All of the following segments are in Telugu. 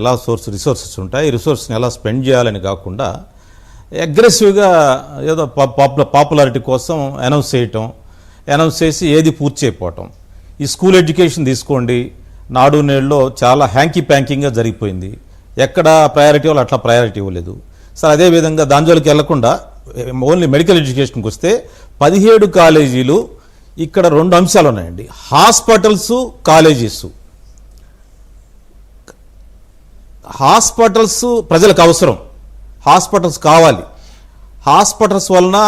ఎలా సోర్స్ రిసోర్సెస్ ఉంటాయి ఈ రిసోర్స్ని ఎలా స్పెండ్ చేయాలని కాకుండా అగ్రెసివ్గా ఏదో పాపులర్ పాపులారిటీ కోసం అనౌన్స్ చేయటం అనౌన్స్ చేసి ఏది పూర్తి చేయకపోవటం. ఈ స్కూల్ ఎడ్యుకేషన్ తీసుకోండి నాడు నేడులో చాలా హ్యాంకీ ప్యాంకింగ్గా జరిగిపోయింది. ఎక్కడ ప్రయారిటీ వాళ్ళు అట్లా ప్రయారిటీ ఇవ్వలేదు. సార్ అదేవిధంగా దాంజోలికి వెళ్ళకుండా ఓన్లీ మెడికల్ ఎడ్యుకేషన్కి వస్తే పదిహేడు కాలేజీలు ఇక్కడ రెండు అంశాలు ఉన్నాయండి హాస్పిటల్స్ కాలేజీస్. హాస్పిటల్స్ ప్రజలకు అవసరం. హాస్పిటల్స్ కావాలి. హాస్పిటల్స్ వలన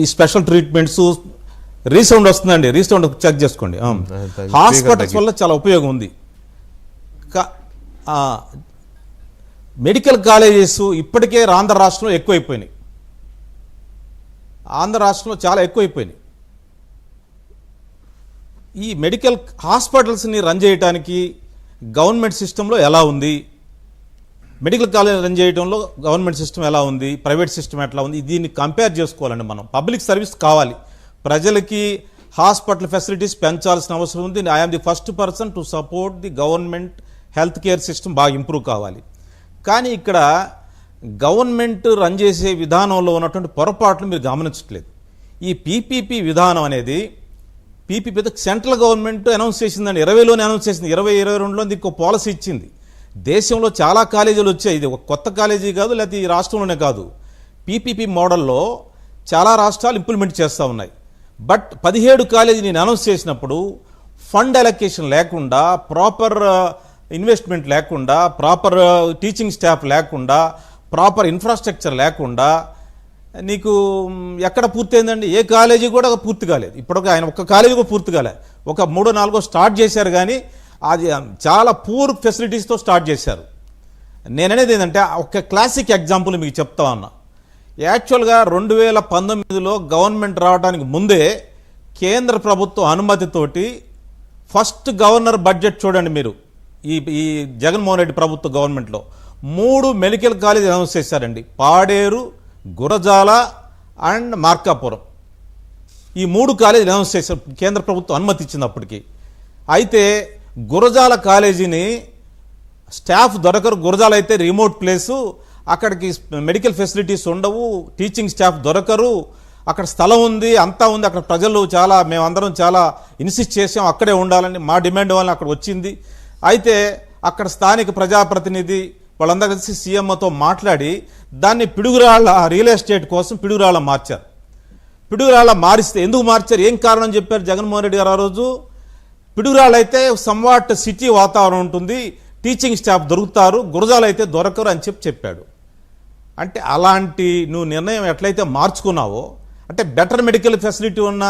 ఈ స్పెషల్ ట్రీట్మెంట్స్ రీసౌండ్ వస్తుందండి. రీసౌండ్ చెక్ చేసుకోండి. హాస్పిటల్స్ వల్ల చాలా ఉపయోగం ఉంది. మెడికల్ కాలేజెస్ ఇప్పటికే ఆంధ్ర రాష్ట్రంలో ఎక్కువైపోయినాయి. ఆంధ్ర రాష్ట్రంలో చాలా ఎక్కువైపోయినాయి. ఈ మెడికల్ హాస్పిటల్స్ని రన్ చేయడానికి గవర్నమెంట్ సిస్టంలో ఎలా ఉంది? మెడికల్ కాలేజ్ రన్ చేయడంలో గవర్నమెంట్ సిస్టమ్ ఎలా ఉంది? ప్రైవేట్ సిస్టమ్ ఎట్లా ఉంది? దీన్ని కంపేర్ చేసుకోవాలండి మనం. పబ్లిక్ సర్వీస్ కావాలి. ప్రజలకి హాస్పిటల్ ఫెసిలిటీస్ పెంచాల్సిన అవసరం ఉంది. I'm the first person to support the government health care system బాగా ఇంప్రూవ్ కావాలి. కానీ ఇక్కడ గవర్నమెంట్ రన్ చేసే విధానంలో ఉన్నటువంటి పొరపాట్లు మీరు గమనించట్లేదు. ఈ పీపీపీ విధానం అనేది పీపీపీ సెంట్రల్ గవర్నమెంట్ అనౌన్స్ చేసిందండి. ఇరవైలోనే అనౌన్స్ చేసింది. ఇరవై ఇరవై రెండులో దీనికి ఒక పాలసీ ఇచ్చింది. దేశంలో చాలా కాలేజీలు వచ్చాయి. ఇది ఒక కొత్త కాలేజీ కాదు లేకపోతే ఈ రాష్ట్రంలోనే కాదు. పీపీపీ మోడల్లో చాలా రాష్ట్రాలు ఇంప్లిమెంట్ చేస్తూ ఉన్నాయి. బట్ పదిహేడు కాలేజీ నేను అనౌన్స్ చేసినప్పుడు ఫండ్ అలొకేషన్ లేకుండా ప్రాపర్ ఇన్వెస్ట్మెంట్ లేకుండా ప్రాపర్ టీచింగ్ స్టాఫ్ లేకుండా ప్రాపర్ ఇన్ఫ్రాస్ట్రక్చర్ లేకుండా నీకు ఎక్కడ పూర్తయిందండి? ఏ కాలేజీ కూడా పూర్తి కాలేదు. ఇప్పటికి ఆయన ఒక్క కాలేజీ కూడా పూర్తి కాలేదు ఒక మూడో నాలుగో స్టార్ట్ చేశారు కానీ అది చాలా పూర్ ఫెసిలిటీస్తో స్టార్ట్ చేశారు. నేననేది ఏంటంటే ఒక క్లాసిక్ ఎగ్జాంపుల్ మీకు చెప్తా ఉన్నా. యాక్చువల్గా రెండు వేల పంతొమ్మిదిలో గవర్నమెంట్ రావడానికి ముందే కేంద్ర ప్రభుత్వ అనుమతితోటి ఫస్ట్ గవర్నర్ బడ్జెట్ చూడండి మీరు. ఈ ఈ జగన్మోహన్ రెడ్డి ప్రభుత్వ గవర్నమెంట్లో మూడు మెడికల్ కాలేజ్ అనౌన్స్ చేశారండి. పాడేరు గురజాల అండ్ మార్కాపురం. ఈ మూడు కాలేజీలు అనౌన్స్ చేశారు కేంద్ర ప్రభుత్వం అనుమతి ఇచ్చింది అప్పటికి అయితే గురజాల కాలేజీని స్టాఫ్ దొరకరు. గురజాల అయితే రిమోట్ ప్లేసు. అక్కడికి మెడికల్ ఫెసిలిటీస్ ఉండవు. టీచింగ్ స్టాఫ్ దొరకరు. అక్కడ స్థలం ఉంది అంతా ఉంది. అక్కడ ప్రజలు చాలా మేమందరం చాలా ఇన్సిస్ట్ చేసాం అక్కడే ఉండాలని మా డిమాండ్ వల్ల అక్కడ వచ్చింది. అయితే అక్కడ స్థానిక ప్రజాప్రతినిధి వాళ్ళందరూ కలిసి సీఎంతో మాట్లాడి దాన్ని పిడుగురాళ్ళ రియల్ ఎస్టేట్ కోసం పిడుగురాళ్ళ మార్చారు. పిడుగురాళ్ళ మారిస్తే ఎందుకు మార్చారు? ఏం కారణం చెప్పారు జగన్మోహన్ రెడ్డి గారు ఆ రోజు? పిడుగురాలైతే అయితే సంవాట్ సిటీ వాతావరణం ఉంటుంది టీచింగ్ స్టాఫ్ దొరుకుతారు గురజాలు అయితే దొరకరు అని చెప్పి చెప్పాడు. అంటే అలాంటి నువ్వు నిర్ణయం ఎట్లయితే మార్చుకున్నావో అంటే బెటర్ మెడికల్ ఫెసిలిటీ ఉన్న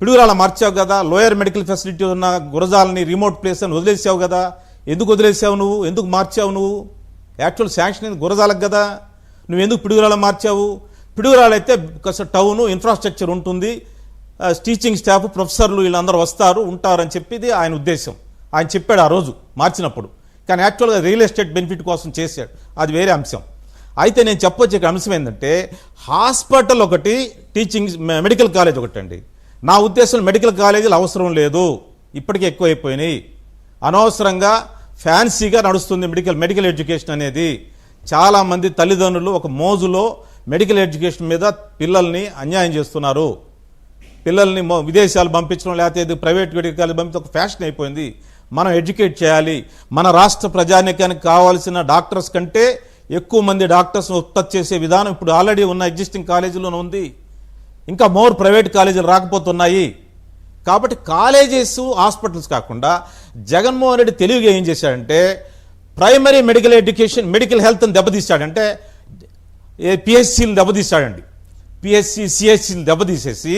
పిడుగురాల మార్చావు కదా లోయర్ మెడికల్ ఫెసిలిటీ ఉన్న గురజాలని రిమోట్ ప్లేస్ అని వదిలేసావు కదా ఎందుకు వదిలేసావు నువ్వు ఎందుకు మార్చావు నువ్వు? యాక్చువల్ శాంక్షన్ అయింది గురజాలకు కదా నువ్వు ఎందుకు పిడుగురాళ్ళ మార్చావు? పిడుగురాళ్ళు అయితే టౌను ఇన్ఫ్రాస్ట్రక్చర్ ఉంటుంది టీచింగ్ స్టాఫ్ ప్రొఫెసర్లు వీళ్ళందరూ వస్తారు ఉంటారని చెప్పేది ఆయన ఉద్దేశం. ఆయన చెప్పాడు ఆ రోజు మార్చినప్పుడు. కానీ యాక్చువల్గా రియల్ ఎస్టేట్ బెనిఫిట్ కోసం చేశాడు. అది వేరే అంశం. అయితే నేను చెప్పొచ్చే అంశం ఏంటంటే హాస్పిటల్ ఒకటి టీచింగ్ మెడికల్ కాలేజ్ ఒకటి అండి నా ఉద్దేశం మెడికల్ కాలేజీలు అవసరం లేదు. ఇప్పటికే ఎక్కువైపోయినాయి. అనవసరంగా ఫ్యాన్సీగా నడుస్తుంది మెడికల్ మెడికల్ ఎడ్యుకేషన్ అనేది. చాలామంది తల్లిదండ్రులు ఒక మోజులో మెడికల్ ఎడ్యుకేషన్ మీద పిల్లల్ని అన్యాయం చేస్తున్నారు. పిల్లల్ని విదేశాలు పంపించడం లేకపోతే ఇది ప్రైవేట్ మెడికల్ కాలేజ్ పంపించడం ఒక ఫ్యాషన్ అయిపోయింది. మనం ఎడ్యుకేట్ చేయాలి. మన రాష్ట్ర ప్రజానీకానికి కావాల్సిన డాక్టర్స్ కంటే ఎక్కువ మంది డాక్టర్స్ ఉత్పత్తి చేసే విధానం ఇప్పుడు ఆల్రెడీ ఉన్న ఎగ్జిస్టింగ్ కాలేజీలోనే ఉంది. ఇంకా మోర్ ప్రైవేట్ కాలేజీలు రాకపోతున్నాయి. కాబట్టి కాలేజెస్ హాస్పిటల్స్ కాకుండా జగన్మోహన్ రెడ్డి తెలివిగా ఏం చేశాడంటే ప్రైమరీ మెడికల్ ఎడ్యుకేషన్ మెడికల్ హెల్త్ని దెబ్బతీశాడంటే ఏ పిహెచ్సిని దెబ్బతీశాడండి. పిహెచ్సి సిహెచ్సిని దెబ్బతీసేసి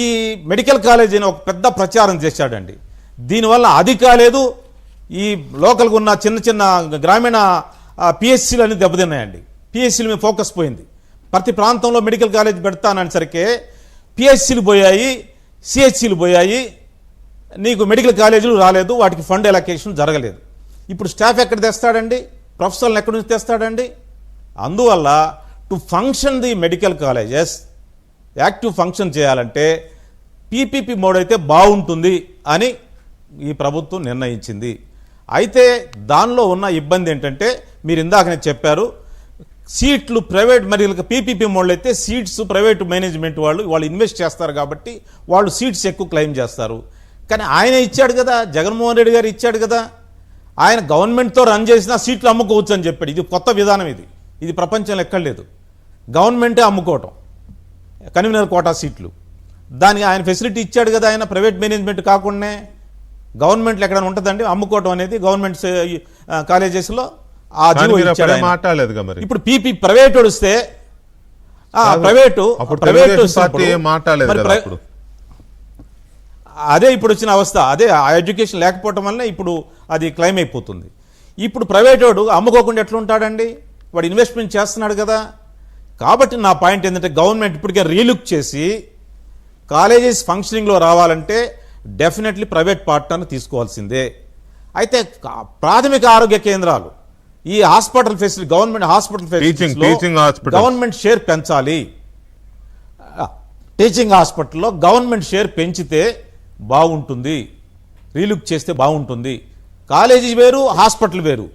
ఈ మెడికల్ కాలేజ్ అని ఒక పెద్ద ప్రచారం చేశాడండి. దీనివల్ల అది కాలేదు ఈ లోకల్గా ఉన్న చిన్న చిన్న గ్రామీణ పిఎస్సీలు అన్ని దెబ్బతిన్నాయండి. పిఎస్సీలు మీద ఫోకస్ పోయింది. ప్రతి ప్రాంతంలో మెడికల్ కాలేజ్ పెడతాననేసరికి పిఎస్సీలు పోయాయి సిహెచ్సీలు పోయాయి. నీకు మెడికల్ కాలేజీలు రాలేదు వాటికి ఫండ్ ఎలకేషన్ జరగలేదు. ఇప్పుడు స్టాఫ్ ఎక్కడ తెస్తాడండి? ప్రొఫెసర్లు ఎక్కడి నుంచి తెస్తాడండి? అందువల్ల to function the medical colleges active function చేయాలంటే పీపీపీ మోడ్ అయితే బాగుంటుంది అని ఈ ప్రభుత్వం నిర్ణయించింది. అయితే దానిలో ఉన్న ఇబ్బంది ఏంటంటే మీరు ఇందాకనే చెప్పారు సీట్లు ప్రైవేట్ మరి పీపీపీ మోడల్ అయితే సీట్స్ ప్రైవేట్ మేనేజ్మెంట్ వాళ్ళు వాళ్ళు ఇన్వెస్ట్ చేస్తారు కాబట్టి వాళ్ళు సీట్స్ ఎక్కువ క్లెయిమ్ చేస్తారు. కానీ ఆయన ఇచ్చాడు కదా జగన్మోహన్ రెడ్డి గారు ఇచ్చాడు కదా. ఆయన గవర్నమెంట్తో రన్ చేసినా సీట్లు అమ్ముకోవచ్చు అని చెప్పాడు. ఇది కొత్త విధానం ఇది. ఇది ప్రపంచంలో ఎక్కడ లేదు గవర్నమెంటే అమ్ముకోవటం. కన్వీనర్ కోటా సీట్లు. దానికి ఆయన ఫెసిలిటీ ఇచ్చాడు కదా ఆయన ప్రైవేట్ మేనేజ్మెంట్ కాకుండా గవర్నమెంట్లో ఎక్కడైనా ఉంటుందండి? అమ్ముకోవటం అనేది గవర్నమెంట్ కాలేజెస్లో ఆ జీవో మీరు ఇప్పుడు పీపీ ప్రైవేట్ వస్తే. ప్రైవేటు మాట్లాడలేదు అదే ఇప్పుడు వచ్చిన అవస్థ. అదే ఆ ఎడ్యుకేషన్ లేకపోవటం వల్ల ఇప్పుడు అది క్లెయిమ్ అయిపోతుంది. ఇప్పుడు ప్రైవేట్ వాడు అమ్ముకోకుండా ఎట్లా ఉంటాడండి వాడు ఇన్వెస్ట్మెంట్ చేస్తున్నాడు కదా. కాబట్టి నా పాయింట్ ఏంటంటే గవర్నమెంట్ ఇప్పటికే రీలుక్ చేసి కాలేజెస్ ఫంక్షనింగ్లో రావాలంటే డెఫినెట్లీ ప్రైవేట్ పార్ట్నర్ని తీసుకోవాల్సిందే. అయితే ప్రాథమిక ఆరోగ్య కేంద్రాలు ఈ hospital facility government hospital hospitals. Government share పెంచాలి. టీచింగ్ హాస్పిటల్లో గవర్నమెంట్ షేర్ పెంచితే బాగుంటుంది. రీలుక్ చేస్తే బాగుంటుంది. కాలేజీ వేరు హాస్పిటల్ వేరు.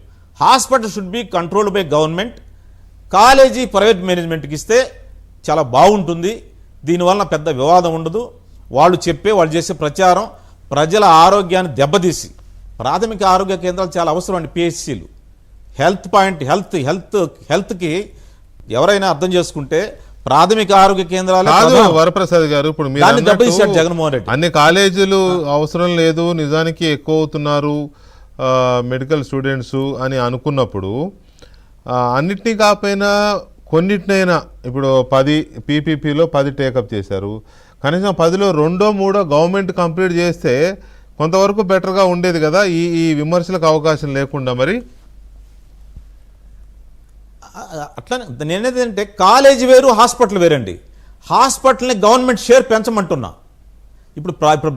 Hospital should be controlled by government college private మేనేజ్మెంట్కి ఇస్తే చాలా బాగుంటుంది. దీనివల్ల పెద్ద వివాదం ఉండదు. వాళ్ళు చెప్పే వాళ్ళు చేసే ప్రచారం ప్రజల ఆరోగ్యాన్ని దెబ్బతీసి ప్రాథమిక ఆరోగ్య కేంద్రాలు చాలా అవసరం అండి పిహెచ్సిలు. హెల్త్ పాయింట్ హెల్త్ హెల్త్ హెల్త్కి ఎవరైనా అర్థం చేసుకుంటే ప్రాథమిక ఆరోగ్య కేంద్రాలు కాదు వరప్రసాద్ గారు ఇప్పుడు మీరు జగన్మోహన్ రెడ్డి. అన్ని కాలేజీలు అవసరం లేదు నిజానికి ఎక్కువ అవుతున్నారు మెడికల్ స్టూడెంట్స్ అని అనుకున్నప్పుడు అన్నిటినీ కాకపోయినా కొన్నిటినైనా ఇప్పుడు పది పీపీపీలో పది టేకప్ చేశారు. కనీసం పదిలో రెండో మూడో గవర్నమెంట్ కంప్లీట్ చేస్తే కొంతవరకు బెటర్గా ఉండేది కదా ఈ ఈ విమర్శలకు అవకాశం లేకుండా మరి? అట్లా నేనేదంటే కాలేజీ వేరు హాస్పిటల్ వేరండి. హాస్పిటల్ని గవర్నమెంట్ షేర్ పెంచమంటున్నా. ఇప్పుడు ప్ర-